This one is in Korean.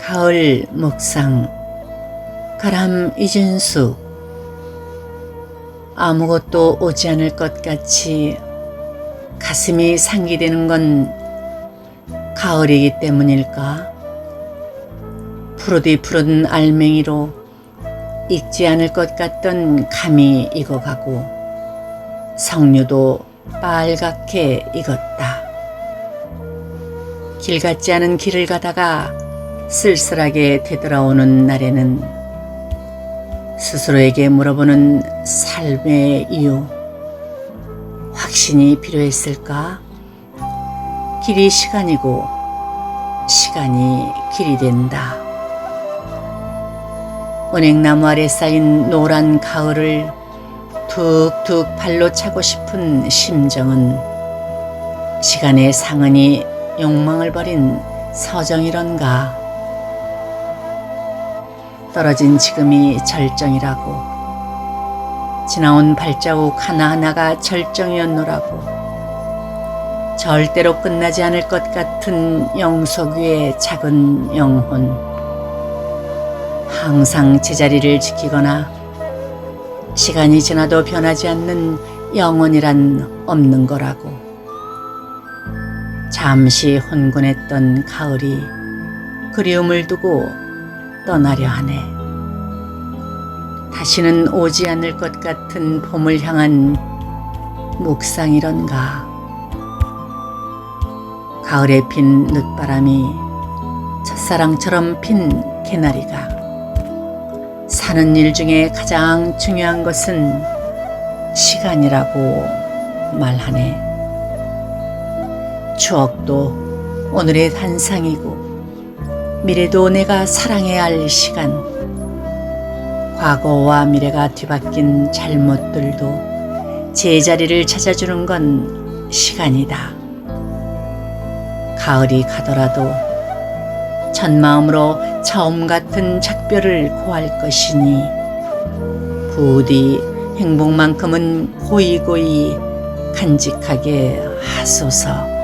가을 묵상 가람 이진수 아무것도 오지 않을 것 같이 가슴이 상기되는 건 가을이기 때문일까? 푸르디 푸른 알맹이로 익지 않을 것 같던 감이 익어가고 석류도 빨갛게 익었다. 길 같지 않은 길을 가다가 쓸쓸하게 되돌아오는 날에는 스스로에게 물어보는 삶의 이유, 확신이 필요했을까? 길이 시간이고 시간이 길이 된다. 은행나무 아래 쌓인 노란 가을을 툭툭 발로 차고 싶은 심정은 시간의 상흔이 욕망을 버린 서정이런가. 떨어진 지금이 절정이라고. 지나온 발자국 하나하나가 절정이었노라고. 절대로 끝나지 않을 것 같은 영석 위의 작은 영혼. 항상 제자리를 지키거나 시간이 지나도 변하지 않는 영혼이란 없는 거라고. 잠시 혼곤했던 가을이 그리움을 두고 떠나려 하네. 다시는 오지 않을 것 같은 봄을 향한 묵상이런가. 가을에 핀 늦바람이 첫사랑처럼 핀 개나리가 사는 일 중에 가장 중요한 것은 시간이라고 말하네. 추억도 오늘의 한상이고 미래도 내가 사랑해야 할 시간. 과거와 미래가 뒤바뀐 잘못들도 제자리를 찾아주는 건 시간이다. 가을이 가더라도 첫 마음으로 처음 같은 작별을 고할 것이니 부디 행복만큼은 고이고이 간직하게 하소서.